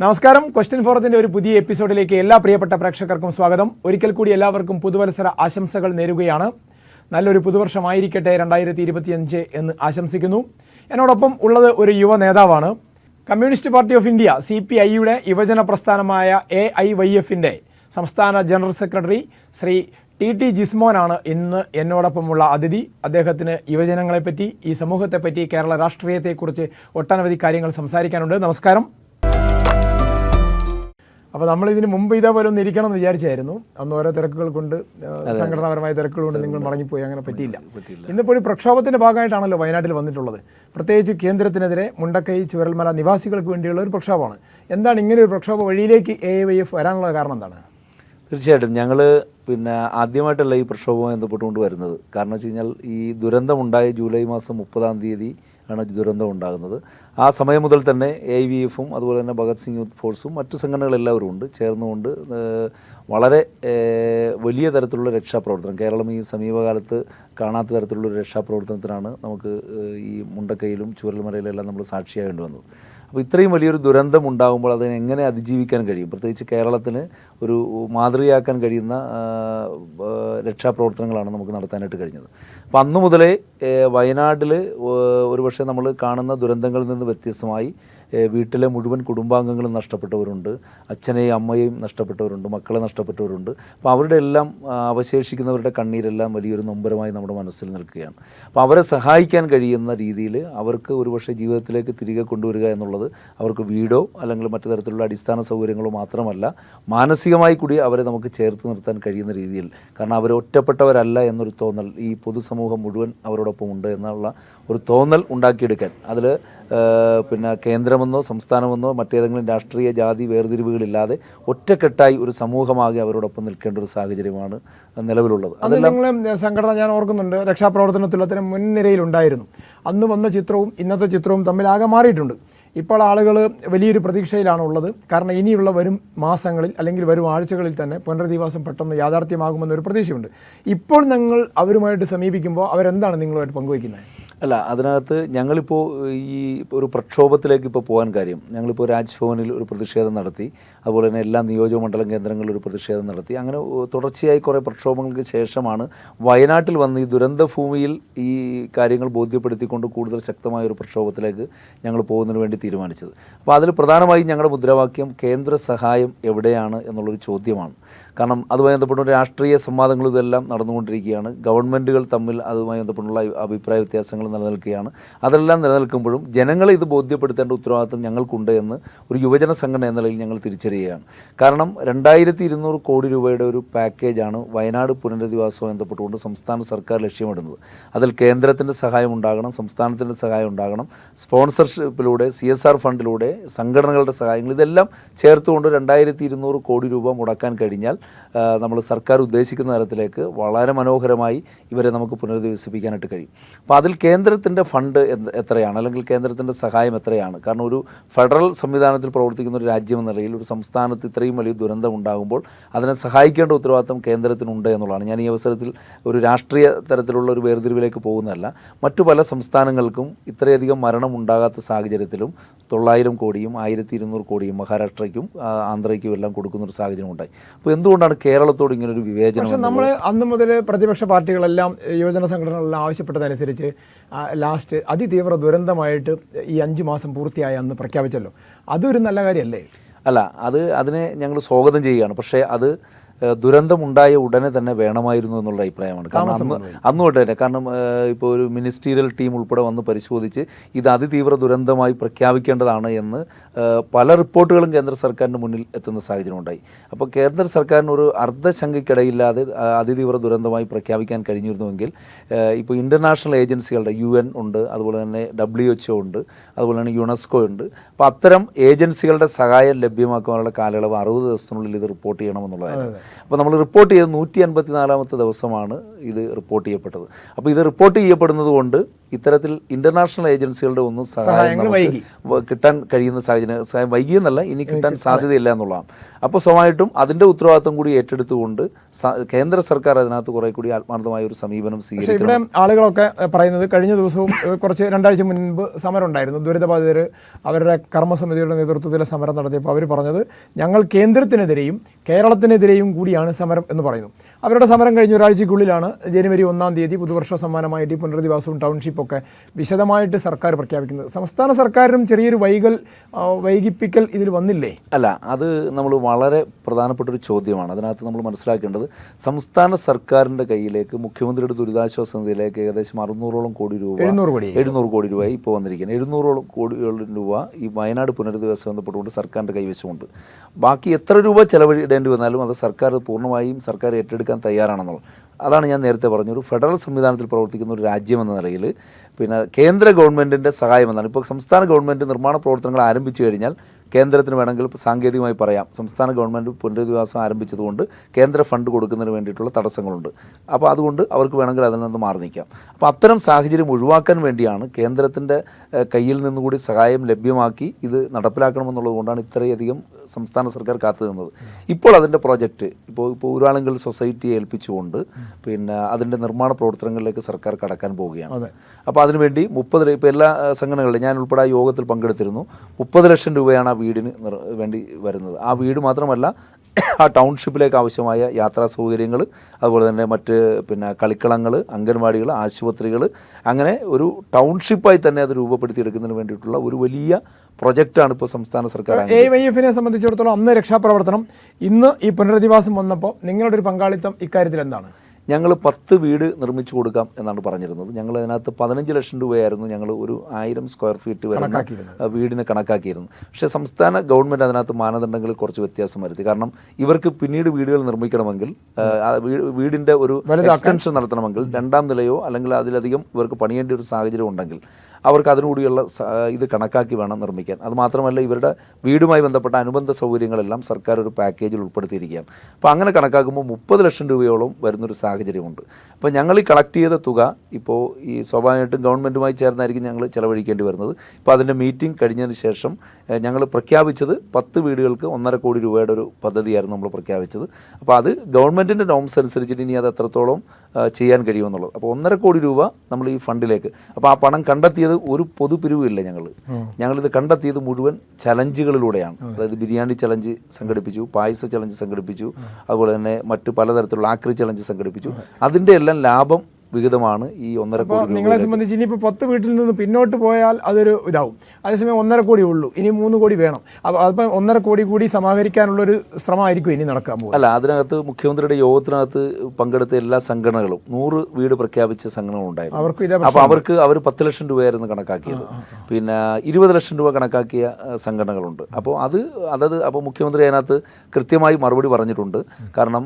നമസ്കാരം. ക്വസ്റ്റ്യൻ ഫോറത്തിന്റെ ഒരു പുതിയ എപ്പിസോഡിലേക്ക് എല്ലാ പ്രിയപ്പെട്ട പ്രേക്ഷകർക്കും സ്വാഗതം. ഒരിക്കൽ കൂടി എല്ലാവർക്കും പുതുവത്സര ആശംസകൾ നേരുകയാണ്. നല്ലൊരു പുതുവർഷമായിരിക്കട്ടെ രണ്ടായിരത്തി ഇരുപത്തിയഞ്ച് എന്ന് ആശംസിക്കുന്നു. എന്നോടൊപ്പം ഉള്ളത് ഒരു യുവ നേതാവാണ്. Communist party of India C P ഐയുടെ യുവജന പ്രസ്ഥാനമായ എ ഐ വൈ എഫിന്റെ സംസ്ഥാന general secretary Shri T T ജിസ്മോനാണ് ഇന്ന് എന്നോടൊപ്പമുള്ള അതിഥി. അദ്ദേഹത്തിന് യുവജനങ്ങളെപ്പറ്റി ഈ സമൂഹത്തെപ്പറ്റി കേരള രാഷ്ട്രീയത്തെക്കുറിച്ച് ഒട്ടനവധി കാര്യങ്ങൾ സംസാരിക്കാനുണ്ട്. നമസ്കാരം. അപ്പോൾ നമ്മൾ ഇതിന് മുമ്പ് ഇതേപോലെ ഒന്ന് ഇരിക്കണം എന്ന് വിചാരിച്ചായിരുന്നു. അന്ന് ഓരോ തിരക്കുകൾ കൊണ്ട് സംഘടനാപരമായ തിരക്കുകൾ കൊണ്ട് നിങ്ങൾ മടങ്ങിപ്പോയി. അങ്ങനെ പറ്റിയില്ല. ഇന്നിപ്പോൾ ഒരു പ്രക്ഷോഭത്തിന്റെ ഭാഗമായിട്ടാണല്ലോ വയനാട്ടിൽ വന്നിട്ടുള്ളത്. പ്രത്യേകിച്ച് കേന്ദ്രത്തിനെതിരെ മുണ്ടക്കൈ ചുരൽമല നിവാസികൾക്ക് വേണ്ടിയുള്ള ഒരു പ്രക്ഷോഭമാണ്. എന്താണ് ഇങ്ങനെ ഒരു പ്രക്ഷോഭ വഴിയിലേക്ക് എ വൈ എഫ് വരാനുള്ള കാരണം എന്താണ്? തീർച്ചയായിട്ടും ഞങ്ങൾ പിന്നെ ആദ്യമായിട്ടല്ല ഈ പ്രക്ഷോഭവുമായി ബന്ധപ്പെട്ടുകൊണ്ട് വരുന്നത്. കാരണം വെച്ച് കഴിഞ്ഞാൽ ഈ ദുരന്തമുണ്ടായ ജൂലൈ മാസം മുപ്പതാം തീയതി ആണ് ദുരന്തം ഉണ്ടാകുന്നത്. ആ സമയം മുതൽ തന്നെ എ വി എഫും അതുപോലെ തന്നെ ഭഗത് സിംഗ് യൂത്ത് ഫോഴ്സും മറ്റ് സംഘടനകളെല്ലാവരും ഉണ്ട്. ചേർന്നുകൊണ്ട് വളരെ വലിയ തരത്തിലുള്ള രക്ഷാപ്രവർത്തനം കേരളം ഈ സമീപകാലത്ത് കാണാത്ത തരത്തിലുള്ള രക്ഷാപ്രവർത്തനത്തിനാണ് നമുക്ക് ഈ മുണ്ടക്കയിലും എല്ലാം നമ്മൾ സാക്ഷിയാകേണ്ടി വന്നത്. അപ്പോൾ ഇത്രയും വലിയൊരു ദുരന്തം ഉണ്ടാകുമ്പോൾ അതിനെ എങ്ങനെ അതിജീവിക്കാൻ കഴിയും? പ്രത്യേകിച്ച് കേരളത്തിന് ഒരു മാതൃകയാക്കാൻ കഴിയുന്ന രക്ഷാപ്രവർത്തനങ്ങളാണ് നമുക്ക് നടത്താനായിട്ട് കഴിഞ്ഞത്. അപ്പോൾ അന്നു മുതലേ വയനാട്ടിൽ ഒരുപക്ഷെ നമ്മൾ കാണുന്ന ദുരന്തങ്ങളിൽ നിന്ന് വ്യത്യസ്തമായി വീട്ടിലെ മുഴുവൻ കുടുംബാംഗങ്ങളും നഷ്ടപ്പെട്ടവരുണ്ട്. അച്ഛനെയും അമ്മയെയും നഷ്ടപ്പെട്ടവരുണ്ട്. മക്കളെ നഷ്ടപ്പെട്ടവരുണ്ട്. അപ്പോൾ അവരുടെ എല്ലാം അവശേഷിക്കുന്നവരുടെ കണ്ണീരെല്ലാം വലിയൊരു നൊമ്പരമായി നമ്മുടെ മനസ്സിൽ നിൽക്കുകയാണ്. അപ്പോൾ അവരെ സഹായിക്കാൻ കഴിയുന്ന രീതിയിൽ അവർക്ക് ഒരുപക്ഷെ ജീവിതത്തിലേക്ക് തിരികെ കൊണ്ടുവരിക എന്നുള്ളത് അവർക്ക് വീടോ അല്ലെങ്കിൽ മറ്റു തരത്തിലുള്ള അടിസ്ഥാന സൗകര്യങ്ങളോ മാത്രമല്ല മാനസികമായി കൂടി അവരെ നമുക്ക് ചേർത്ത് നിർത്താൻ കഴിയുന്ന രീതിയിൽ. കാരണം അവർ ഒറ്റപ്പെട്ടവരല്ല എന്നൊരു തോന്നൽ ഈ പൊതുസമൂഹം മുഴുവൻ അവരോടൊപ്പം ഉണ്ട് എന്നുള്ള ഒരു തോന്നൽ ഉണ്ടാക്കിയെടുക്കാൻ. അതിൽ പിന്നെ കേന്ദ്രമെന്നോ സംസ്ഥാനമെന്നോ മറ്റേതെങ്കിലും രാഷ്ട്രീയ ജാതി വേർതിരിവുകളില്ലാതെ ഒറ്റക്കെട്ടായി ഒരു സമൂഹമാകെ അവരോടൊപ്പം നിൽക്കേണ്ട ഒരു സാഹചര്യമാണ് നിലവിലുള്ളത്. അത് നിങ്ങൾ സംഘടന ഞാൻ ഓർക്കുന്നുണ്ട്. രക്ഷാപ്രവർത്തനത്തിൽ അത്തരം മുൻനിരയിലുണ്ടായിരുന്നു. അന്ന് വന്ന ചിത്രവും ഇന്നത്തെ ചിത്രവും തമ്മിൽ ആകെ മാറിയിട്ടുണ്ട്. ഇപ്പോൾ ആളുകൾ വലിയൊരു പ്രതീക്ഷയിലാണ് ഉള്ളത് കാരണം ഇനിയുള്ള വരും മാസങ്ങളിൽ അല്ലെങ്കിൽ വരും ആഴ്ചകളിൽ തന്നെ പുനരധിവാസം പെട്ടെന്ന് യാഥാർത്ഥ്യമാകുമെന്നൊരു പ്രതീക്ഷയുണ്ട്. ഇപ്പോൾ ഞങ്ങൾ അവരുമായിട്ട് സമീപിക്കുമ്പോൾ അവരെന്താണ് നിങ്ങളുമായിട്ട് പങ്കുവയ്ക്കുന്നത്? അല്ല അതിനകത്ത് ഞങ്ങളിപ്പോൾ ഈ ഒരു പ്രക്ഷോഭത്തിലേക്ക് ഇപ്പോൾ പോകാൻ കാര്യം ഞങ്ങളിപ്പോൾ രാജ്ഭവനിൽ ഒരു പ്രതിഷേധം നടത്തി അതുപോലെ തന്നെ എല്ലാ നിയോജക മണ്ഡലം കേന്ദ്രങ്ങളിലും ഒരു പ്രതിഷേധം നടത്തി. അങ്ങനെ തുടർച്ചയായി കുറേ പ്രക്ഷോഭങ്ങൾക്ക് ശേഷമാണ് വയനാട്ടിൽ വന്ന് ഈ ദുരന്ത ഭൂമിയിൽ ഈ കാര്യങ്ങൾ ബോധ്യപ്പെടുത്തിക്കൊണ്ട് കൂടുതൽ ശക്തമായ ഒരു പ്രക്ഷോഭത്തിലേക്ക് ഞങ്ങൾ പോകുന്നതിന് വേണ്ടി തീരുമാനിച്ചത്. അപ്പോൾ അതിൽ പ്രധാനമായും ഞങ്ങളുടെ മുദ്രാവാക്യം കേന്ദ്ര സഹായം എവിടെയാണ് എന്നുള്ളൊരു ചോദ്യമാണ്. കാരണം അതുമായി ബന്ധപ്പെട്ട രാഷ്ട്രീയ സംവാദങ്ങൾ ഇതെല്ലാം നടന്നുകൊണ്ടിരിക്കുകയാണ്. ഗവൺമെന്റുകൾ തമ്മിൽ അതുമായി ബന്ധപ്പെട്ടുള്ള അഭിപ്രായ വ്യത്യാസങ്ങൾ നിലനിൽക്കുകയാണ്. അതെല്ലാം നിലനിൽക്കുമ്പോഴും ജനങ്ങളെ ഇത് ബോധ്യപ്പെടുത്തേണ്ട ഉത്തരവാദിത്വം ഞങ്ങൾക്കുണ്ട് എന്ന് ഒരു യുവജന സംഘടന എന്ന നിലയിൽ ഞങ്ങൾ തിരിച്ചറിയുകയാണ്. കാരണം രണ്ടായിരത്തി ഇരുന്നൂറ് കോടി രൂപയുടെ ഒരു പാക്കേജാണ് വയനാട് പുനരധിവാസവുമായി ബന്ധപ്പെട്ടുകൊണ്ട് സംസ്ഥാന സർക്കാർ ലക്ഷ്യമിടുന്നത്. അതിൽ കേന്ദ്രത്തിന്റെ സഹായം ഉണ്ടാകണം സംസ്ഥാനത്തിന്റെ സഹായം ഉണ്ടാകണം. സ്പോൺസർഷിപ്പിലൂടെ സി എസ് ആർ ഫണ്ടിലൂടെ സംഘടനകളുടെ സഹായങ്ങൾ ഇതെല്ലാം ചേർത്തുകൊണ്ട് രണ്ടായിരത്തി ഇരുന്നൂറ് കോടി രൂപ മുടക്കാൻ കഴിഞ്ഞാൽ നമ്മൾ സർക്കാർ ഉദ്ദേശിക്കുന്ന തരത്തിലേക്ക് വളരെ മനോഹരമായി ഇവരെ നമുക്ക് പുനരധിവസിപ്പിക്കാനായിട്ട് കഴിയും. അപ്പോൾ അതിൽ കേന്ദ്രത്തിന്റെ ഫണ്ട് എത്രയാണ്? അല്ലെങ്കിൽ കേന്ദ്രത്തിന്റെ സഹായം എത്രയാണ്? കാരണം ഒരു ഫെഡറൽ സംവിധാനത്തിൽ പ്രവർത്തിക്കുന്ന ഒരു രാജ്യം എന്ന നിലയിൽ ഒരു സംസ്ഥാനത്ത് ഇത്രയും വലിയ ദുരന്തം ഉണ്ടാകുമ്പോൾ അതിനെ സഹായിക്കേണ്ട ഉത്തരവാദിത്തം കേന്ദ്രത്തിനുണ്ട് എന്നുള്ളതാണ്. ഞാൻ ഈ അവസരത്തിൽ ഒരു രാഷ്ട്രീയ തരത്തിലുള്ള ഒരു വേർതിരിവിലേക്ക് പോകുന്നതല്ല. മറ്റു പല സംസ്ഥാനങ്ങൾക്കും ഇത്രയധികം മരണം ഉണ്ടാകാത്ത സാഹചര്യത്തിലും തൊള്ളായിരം കോടിയും ആയിരത്തി ഇരുന്നൂറ് കോടിയും മഹാരാഷ്ട്രയ്ക്കും ആന്ധ്രയ്ക്കും എല്ലാം കൊടുക്കുന്നൊരു സാഹചര്യം ഉണ്ടായി അപ്പോൾ എന്തുകൊണ്ടാണ് കേരളത്തോട് ഇങ്ങനെ ഒരു വിവേചനം പക്ഷേ നമ്മൾ അന്ന് മുതൽ പ്രതിപക്ഷ പാർട്ടികളെല്ലാം യുവജന സംഘടനകളെല്ലാം ആവശ്യപ്പെട്ടതനുസരിച്ച് ലാസ്റ്റ് അതിതീവ്ര ദുരന്തമായിട്ട് ഈ അഞ്ച് മാസം പൂർത്തിയായ അന്ന് പ്രഖ്യാപിച്ചല്ലോ. അതൊരു നല്ല കാര്യമല്ലേ അല്ല അത് അതിനെ ഞങ്ങൾ സ്വാഗതം ചെയ്യുകയാണ്. പക്ഷേ അത് ദുരന്തമുണ്ടായ ഉടനെ തന്നെ വേണമായിരുന്നു എന്നുള്ള അഭിപ്രായമാണ്. കാരണം അന്ന് അന്ന് തൊട്ട് തന്നെ കാരണം ഇപ്പോൾ ഒരു മിനിസ്റ്റീരിയൽ ടീം ഉൾപ്പെടെ വന്ന് പരിശോധിച്ച് ഇത് അതിതീവ്ര ദുരന്തമായി പ്രഖ്യാപിക്കേണ്ടതാണ് എന്ന് പല റിപ്പോർട്ടുകളും കേന്ദ്ര സർക്കാരിന്റെ മുന്നിൽ എത്തുന്ന സാഹചര്യം ഉണ്ടായി അപ്പോൾ കേന്ദ്ര സർക്കാരിന് ഒരു അർദ്ധശങ്കയ്ക്കിടയില്ലാതെ അതിതീവ്ര ദുരന്തമായി പ്രഖ്യാപിക്കാൻ കഴിഞ്ഞിരുന്നുവെങ്കിൽ ഇപ്പോൾ ഇന്റർനാഷണൽ ഏജൻസികളുടെ യു എൻ ഉണ്ട് അതുപോലെ തന്നെ ഡബ്ല്യു എച്ച്ഒ ഉണ്ട് അതുപോലെ തന്നെ യുനെസ്കോ ഉണ്ട്. അപ്പോൾ അത്തരം ഏജൻസികളുടെ സഹായം ലഭ്യമാക്കാനുള്ള കാലയളവ് അറുപത് ദിവസത്തിനുള്ളിൽ ഇത് റിപ്പോർട്ട് ചെയ്യണമെന്നുള്ളതായിരുന്നു അപ്പോൾ നമ്മൾ റിപ്പോർട്ട് ചെയ്ത് നൂറ്റി അൻപത്തി നാലാമത്തെ ദിവസമാണ് ഇത് റിപ്പോർട്ട് ചെയ്യപ്പെട്ടത്. അപ്പോൾ ഇത് റിപ്പോർട്ട് ചെയ്യപ്പെടുന്നത് കൊണ്ട് ഇത്തരത്തിൽ ഇന്റർനാഷണൽ ഏജൻസികളുടെ ഒന്നും സഹായം സഹായങ്ങൾ കിട്ടാൻ കഴിയുന്ന സാഹചര്യം സഹായം വൈകിയെന്നല്ല ഇനി കിട്ടാൻ സാധ്യതയില്ല എന്നുള്ളതാണ്. അപ്പോൾ സ്വാഭാവികമായിട്ടും അതിന്റെ ഉത്തരവാദിത്വം കൂടി ഏറ്റെടുത്തുകൊണ്ട് കേന്ദ്ര സർക്കാർ അതിനകത്ത് കുറെ കൂടി ആത്മാർത്ഥമായ ഒരു സമീപനം സ്വീകരിക്കും ഇവിടെ ആളുകളൊക്കെ പറയുന്നത് കഴിഞ്ഞ ദിവസവും കുറച്ച് രണ്ടാഴ്ച മുൻപ് സമരം ഉണ്ടായിരുന്നു ദുരിതബാധിതർ അവരുടെ കർമ്മസമിതിയുടെ നേതൃത്വത്തിലെ സമരം നടത്തിയപ്പോൾ അവർ പറഞ്ഞത് ഞങ്ങൾ കേന്ദ്രത്തിനെതിരെയും കേരളത്തിനെതിരെയും കൂടിയാണ് സമരം എന്ന് പറയുന്നു. അവരുടെ സമരം കഴിഞ്ഞ ഒരാഴ്ചയ്ക്കുള്ളിലാണ് ജനുവരി ഒന്നാം തീയതി പുതുവർഷ സമ്മാനമായിട്ട് ഈ പുനരധിവാസവും ടൗൺഷിപ്പൊക്കെ വിശദമായിട്ട് സർക്കാർ പ്രഖ്യാപിക്കുന്നത്. സംസ്ഥാന സർക്കാരിനും ചെറിയൊരു വൈകൽ വൈകിപ്പിക്കൽ ഇതിൽ വന്നില്ലേ? അല്ല അത് നമ്മൾ വളരെ പ്രധാനപ്പെട്ട ഒരു ചോദ്യമാണ്. അതിനകത്ത് നമ്മൾ മനസ്സിലാക്കേണ്ടത് സംസ്ഥാന സർക്കാരിന്റെ കയ്യിലേക്ക് മുഖ്യമന്ത്രിയുടെ ദുരിതാശ്വാസ നിധിയിലേക്ക് ഏകദേശം അറുന്നൂറോളം കോടി രൂപ എഴുന്നൂറ് കോടി. എഴുന്നൂറ് കോടി രൂപ ഇപ്പോൾ വന്നിരിക്കുന്നത് എഴുന്നൂറോളം കോടിയോളം രൂപ ഈ വയനാട് പുനരധിവാസം ബന്ധപ്പെട്ടുകൊണ്ട് സർക്കാരിന്റെ കൈവശമുണ്ട്. ബാക്കി എത്ര രൂപ ചെലവിടേണ്ടി വന്നാലും അത് സർക്കാർ പൂർണമായും സർക്കാർ ഏറ്റെടുക്കാൻ തയ്യാറാണെന്നുള്ളത്. അതാണ് ഞാൻ നേരത്തെ പറഞ്ഞ ഒരു ഫെഡറൽ സംവിധാനത്തിൽ പ്രവർത്തിക്കുന്ന ഒരു രാജ്യം എന്ന നിലയിൽ പിന്നെ കേന്ദ്ര ഗവൺമെന്റിന്റെ സഹായം എന്നാണ്. ഇപ്പോൾ സംസ്ഥാന ഗവൺമെന്റ് നിർമ്മാണ പ്രവർത്തനങ്ങൾ ആരംഭിച്ചു കഴിഞ്ഞാൽ കേന്ദ്രത്തിന് വേണമെങ്കിൽ സാങ്കേതികമായി പറയാം. സംസ്ഥാന ഗവൺമെന്റ് പുനരധിവാസം ആരംഭിച്ചതുകൊണ്ട് കേന്ദ്ര ഫണ്ട് കൊടുക്കുന്നതിന് വേണ്ടിയിട്ടുള്ള തടസ്സങ്ങളുണ്ട്. അപ്പോൾ അതുകൊണ്ട് അവർക്ക് വേണമെങ്കിൽ അതിൽ നിന്ന് മാറി നിൽക്കാം. അപ്പോൾ അത്തരം സാഹചര്യം ഒഴിവാക്കാൻ വേണ്ടിയാണ് കേന്ദ്രത്തിന്റെ കയ്യിൽ നിന്നുകൂടി സഹായം ലഭ്യമാക്കി ഇത് നടപ്പിലാക്കണമെന്നുള്ളത് കൊണ്ടാണ് ഇത്രയധികം സംസ്ഥാന സർക്കാർ കാത്തു നിന്നത്. ഇപ്പോൾ അതിന്റെ പ്രോജക്റ്റ് ഇപ്പോൾ ഇപ്പോൾ ഊരാളുങ്കൽ സൊസൈറ്റിയെ ഏൽപ്പിച്ചുകൊണ്ട് പിന്നെ അതിന്റെ നിർമ്മാണ പ്രവർത്തനങ്ങളിലേക്ക് സർക്കാർ കടക്കാൻ പോവുകയാണ്. അതെ. അപ്പോൾ അതിനുവേണ്ടി മുപ്പത് ഇപ്പോൾ എല്ലാ സംഘടനകളിലും ഞാൻ ഉൾപ്പെടെ ആ യോഗത്തിൽ പങ്കെടുത്തിരുന്നു. മുപ്പത് ലക്ഷം രൂപയാണ് ആ വീടിന് വേണ്ടി വരുന്നത്. ആ വീട് മാത്രമല്ല ആ ടൗൺഷിപ്പിലേക്ക് ആവശ്യമായ യാത്രാ സൗകര്യങ്ങൾ അതുപോലെ തന്നെ മറ്റ് പിന്നെ കളിക്കളങ്ങൾ അംഗൻവാടികൾ ആശുപത്രികൾ അങ്ങനെ ഒരു ടൗൺഷിപ്പായി തന്നെ അത് രൂപപ്പെടുത്തിയെടുക്കുന്നതിന് വേണ്ടിയിട്ടുള്ള ഒരു വലിയ പ്രൊജക്റ്റാണ് ഇപ്പോൾ സംസ്ഥാന സർക്കാർ എ വൈ എഫിനെ സംബന്ധിച്ചിടത്തോളം അന്ന് രക്ഷാപ്രവർത്തനം ഇന്ന് ഈ പുനരധിവാസം വന്നപ്പോൾ നിങ്ങളുടെ ഒരു പങ്കാളിത്തം ഇക്കാര്യത്തിൽ എന്താണ് ഞങ്ങൾ പത്ത് വീട് നിർമ്മിച്ചു കൊടുക്കാം എന്നാണ് പറഞ്ഞിരുന്നത്. ഞങ്ങൾ അതിനകത്ത് പതിനഞ്ച് ലക്ഷം രൂപയായിരുന്നു ഞങ്ങൾ ഒരു ആയിരം സ്ക്വയർ ഫീറ്റ് വരുന്ന വീടിന് കണക്കാക്കിയിരുന്നു പക്ഷേ സംസ്ഥാന ഗവൺമെന്റ് അതിനകത്ത് മാനദണ്ഡങ്ങളിൽ കുറച്ച് വ്യത്യാസം വരുത്തി. കാരണം ഇവർക്ക് പിന്നീട് വീടുകൾ നിർമ്മിക്കണമെങ്കിൽ വീടിന്റെ ഒരു എക്സ്റ്റൻഷൻ നടത്തണമെങ്കിൽ രണ്ടാം നിലയോ അല്ലെങ്കിൽ അതിലധികം ഇവർക്ക് പണിയേണ്ട ഒരു സാഹചര്യം ഉണ്ടെങ്കിൽ അവർക്ക് അതിനുകൂടിയുള്ള ഇത് കണക്കാക്കി വേണം നിർമ്മിക്കാൻ. അതുമാത്രമല്ല ഇവരുടെ വീടുമായി ബന്ധപ്പെട്ട അനുബന്ധ സൗകര്യങ്ങളെല്ലാം സർക്കാർ ഒരു പാക്കേജിൽ ഉൾപ്പെടുത്തിയിരിക്കുകയാണ്. അപ്പോൾ അങ്ങനെ കണക്കാക്കുമ്പോൾ മുപ്പത് ലക്ഷം രൂപയോളം വരുന്നൊരു സാഹചര്യമുണ്ട്. അപ്പോൾ ഞങ്ങൾ ഈ കളക്ട് ചെയ്ത തുക ഇപ്പോൾ ഈ സ്വാഭാവികമായിട്ടും ഗവൺമെന്റുമായി ചേർന്നായിരിക്കും ഞങ്ങൾ ചിലവഴിക്കേണ്ടി വരുന്നത്. ഇപ്പോൾ അതിന്റെ മീറ്റിംഗ് കഴിഞ്ഞതിന് ശേഷം ഞങ്ങൾ പ്രഖ്യാപിച്ചത് പത്ത് വീടുകൾക്ക് ഒന്നര കോടി രൂപയുടെ ഒരു പദ്ധതിയായിരുന്നു നമ്മൾ പ്രഖ്യാപിച്ചത്. അപ്പോൾ അത് ഗവൺമെന്റിന്റെ നോംസ് അനുസരിച്ചിട്ട് ഇനി അത് എത്രത്തോളം ചെയ്യാൻ കഴിയുമെന്നുള്ളത്. അപ്പോൾ ഒന്നര കോടി രൂപ നമ്മൾ ഈ ഫണ്ടിലേക്ക്. അപ്പോൾ ആ പണം കണ്ടെത്തിയത് ഒരു പൊതുപിരിവില്ല ഞങ്ങൾ. ഞങ്ങളിത് കണ്ടെത്തിയത് മുഴുവൻ ചലഞ്ചുകളിലൂടെയാണ്. അതായത് ബിരിയാണി ചലഞ്ച് സംഘടിപ്പിച്ചു പായസ ചലഞ്ച് സംഘടിപ്പിച്ചു അതുപോലെ തന്നെ മറ്റ് പലതരത്തിലുള്ള ആക്രി ചലഞ്ച് സംഘടിപ്പിച്ചു. അതിന്റെ എല്ലാം ലാഭം വിഹിതമാണ് ഈ ഒന്നര കോടി നിങ്ങളെ സംബന്ധിച്ച് ഇനിയിപ്പോൾ പത്ത് വീട്ടിൽ നിന്ന് പിന്നോട്ട് പോയാൽ അതൊരു ഇതാവും. അതേസമയം ഒന്നര കോടി ഉള്ളൂ. ഇനി മൂന്ന് കോടി വേണം. അപ്പോൾ അതിപ്പം ഒന്നര കോടി കൂടി സമാഹരിക്കാനുള്ളൊരു ശ്രമമായിരിക്കും ഇനി നടക്കാൻ പോകും അല്ല അതിനകത്ത് മുഖ്യമന്ത്രിയുടെ യോഗത്തിനകത്ത് പങ്കെടുത്ത എല്ലാ സംഘടനകളും നൂറ് വീട് പ്രഖ്യാപിച്ച സംഘടനകളുണ്ടായിരുന്നു. അവർക്ക് ഇതേ അപ്പോൾ അവർക്ക് അവർ പത്ത് ലക്ഷം രൂപയായിരുന്നു കണക്കാക്കിയത്. പിന്നെ ഇരുപത് ലക്ഷം രൂപ കണക്കാക്കിയ സംഘടനകളുണ്ട്. അപ്പോൾ അത് അതത് അപ്പോൾ മുഖ്യമന്ത്രി അതിനകത്ത് കൃത്യമായി മറുപടി പറഞ്ഞിട്ടുണ്ട്. കാരണം